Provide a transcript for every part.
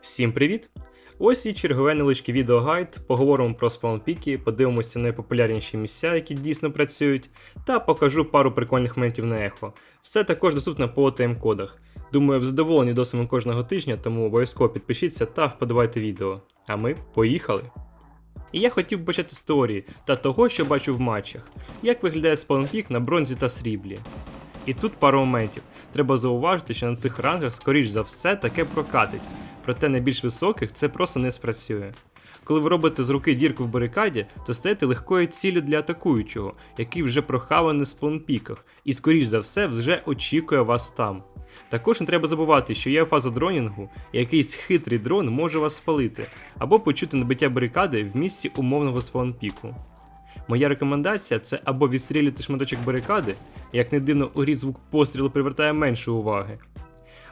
Всім привіт! Ось і чергове невеличке відеогайд. Поговоримо про спаунпіки, подивимося на найпопулярніші місця, які дійсно працюють, та покажу пару прикольних моментів на ехо. Все також доступно по тайм-кодах. Думаю, в задоволенні досимо кожного тижня, тому обов'язково підпишіться та вподобайте відео. А ми поїхали! І я хотів почати з теорії та того, що бачу в матчах, як виглядає спаунпік на бронзі та сріблі. І тут пару моментів. Треба зауважити, що на цих рангах, скоріш за все, таке прокатить, проте на більш високих це просто не спрацює. Коли ви робите з руки дірку в барикаді, то стаєте легкою ціллю для атакуючого, який вже прохаваний на спаунпіках, і скоріш за все вже очікує вас там. Також не треба забувати, що є фаза дронінгу, і якийсь хитрий дрон може вас спалити, або почути набиття барикади в місці умовного спаунпіку. Моя рекомендація це або відстрілювати шматочок барикади, як не дивно, у звук пострілу привертає менше уваги.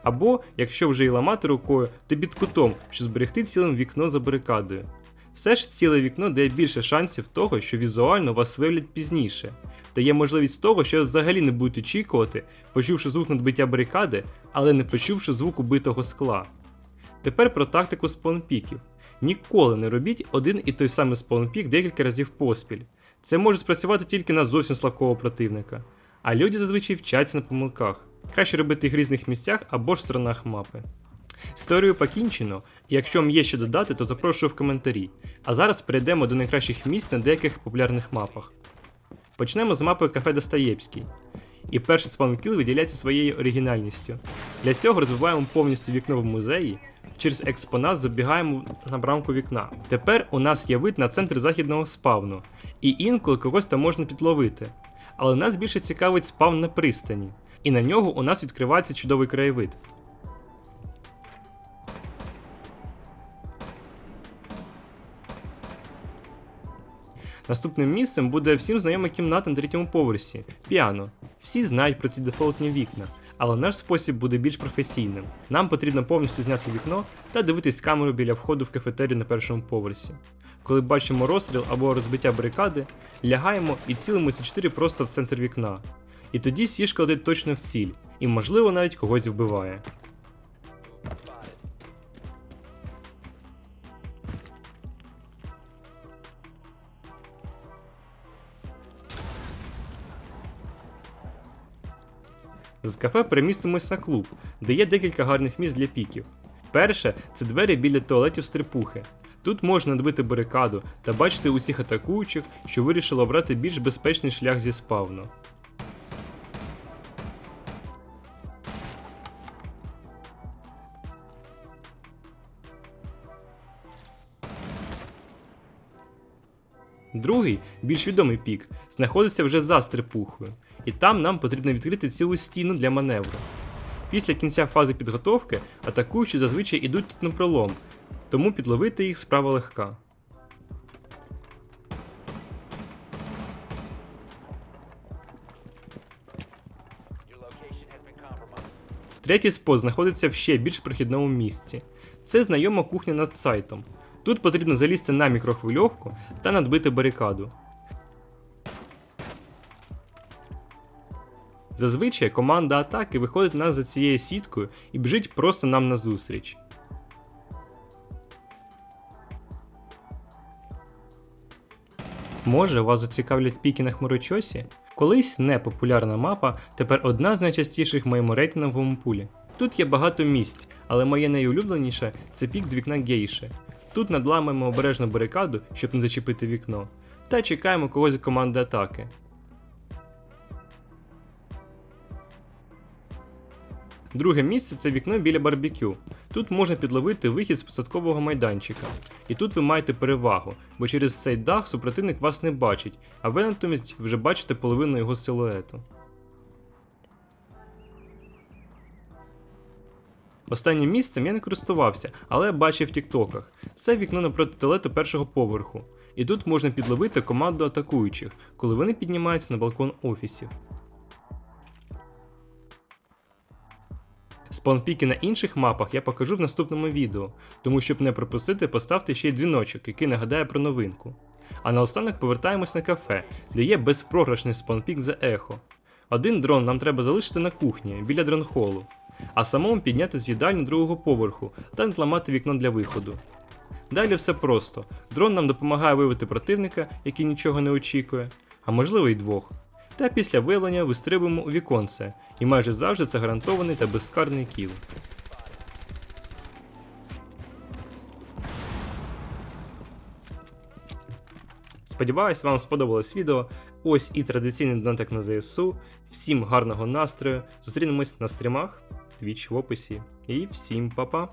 Або, якщо вже і ламати рукою, то під кутом, щоб зберегти цілим вікно за барикадою. Все ж ціле вікно дає більше шансів того, що візуально вас виявлять пізніше, та є можливість того, що взагалі не будуть очікувати, почувши звук надбиття барикади, але не почувши звук убитого скла. Тепер про тактику спаунпіків. Ніколи не робіть один і той самий спаунпік декілька разів поспіль. Це може спрацювати тільки на зовсім слабкого противника. А люди зазвичай вчаться на помилках. Краще робити їх в різних місцях або ж сторонах мапи. З теорією покінчено, якщо вам є що додати, то запрошую в коментарі. А зараз перейдемо до найкращих місць на деяких популярних мапах. Почнемо з мапи кафе Достоєвський. І перший спаункіл виділяється своєю оригінальністю. Для цього розвиваємо повністю вікно в музеї, через експонат забігаємо на брамку вікна. Тепер у нас є вид на центр західного спавну, і інколи когось там можна підловити. Але нас більше цікавить спавн на пристані, і на нього у нас відкривається чудовий краєвид. Наступним місцем буде всім знайома кімната на третьому поверсі піано. Всі знають про ці дефолтні вікна, але наш спосіб буде більш професійним. Нам потрібно повністю зняти вікно та дивитись з камерою біля входу в кафетерію на першому поверсі. Коли бачимо розстріл або розбиття барикади, лягаємо і цілимося 4 просто в центр вікна. І тоді сішка летить точно в ціль, і можливо навіть когось вбиває. З кафе перемістимось на клуб, де є декілька гарних місць для піків. Перше це двері біля туалетів стрипухи. Тут можна надбити барикаду та бачити усіх атакуючих, що вирішили обрати більш безпечний шлях зі спавну. Другий, більш відомий пік, знаходиться вже за стрипухою, і там нам потрібно відкрити цілу стіну для маневру. Після кінця фази підготовки атакуючі зазвичай ідуть тут на пролом, тому підловити їх справа легка. Третій спот знаходиться в ще більш прохідному місці. Це знайома кухня над сайтом. Тут потрібно залізти на мікрохвильовку та надбити барикаду. Зазвичай команда атаки виходить нас за цією сіткою і біжить просто нам назустріч. Може, вас зацікавлять піки на хмурочосі? Колись непопулярна мапа, тепер одна з найчастіших в моєму рейтинговому пулі. Тут є багато місць, але моє найулюбленіше це пік з вікна гейши. Тут надламаємо обережно барикаду, щоб не зачепити вікно, та чекаємо когось з команди атаки. Друге місце це вікно біля барбекю. Тут можна підловити вихід з посадкового майданчика. І тут ви маєте перевагу, бо через цей дах супротивник вас не бачить, а ви натомість вже бачите половину його силуету. Останнім місцем я не користувався, але бачив в тіктоках. Це вікно напроти туалету першого поверху. І тут можна підловити команду атакуючих, коли вони піднімаються на балкон офісів. Спаунпіки на інших мапах я покажу в наступному відео, тому щоб не пропустити, поставте ще й дзвіночок, який нагадає про новинку. А наостанок повертаємось на кафе, де є безпрограшний спаунпік за ехо. Один дрон нам треба залишити на кухні біля дронхолу. А самому підняти з їдальні другого поверху та не зламати вікно для виходу. Далі все просто. Дрон нам допомагає виявити противника, який нічого не очікує, а можливо й двох. Та після виявлення вистрибуємо у віконце, і майже завжди це гарантований та безскарний кіл. Сподіваюсь, вам сподобалось відео. Ось і традиційний донатик на ЗСУ. Всім гарного настрою. Зустрінемось на стрімах, твіч в описі. І всім па-па!